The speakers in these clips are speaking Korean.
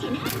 네.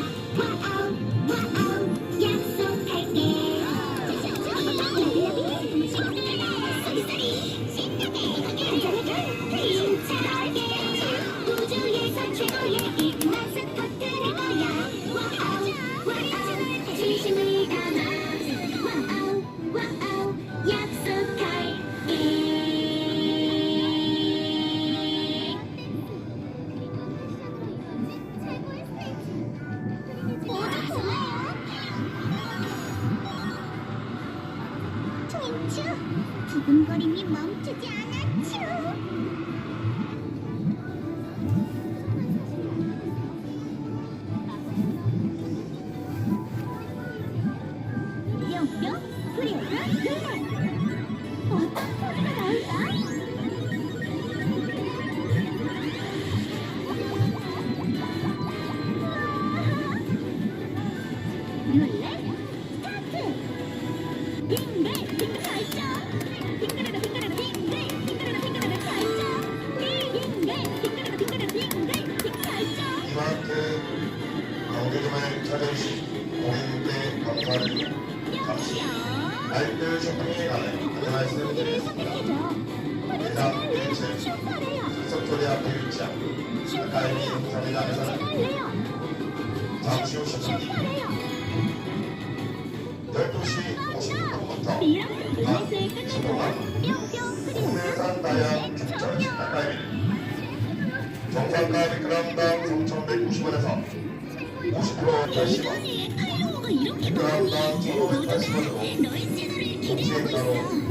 두근거림이 멈추지 않았죠. 네. 놀래? 석토리아 대일장 가까이 사리당에서는 잠시 후 12시 56분부터 밤 15분 국내산 다양 중천 가까이 정상가 미끄럼당 3,190원에서 50% 80원 미끄럼당 1,580원으로 공식 가로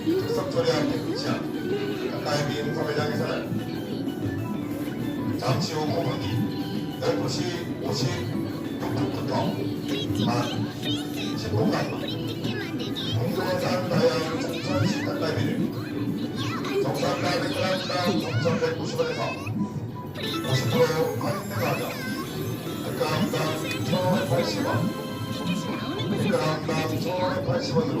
석철의한 예자 가까이 민사회장에서는 잠시 후 5분이 12시 56분부터 만 10분간 공정한 사람과의 공천 식당 가이비를 정상 가이비 사람당 공천 190원에서 50% 할인가하자 그가당 1,080원 그가당 1,080원으로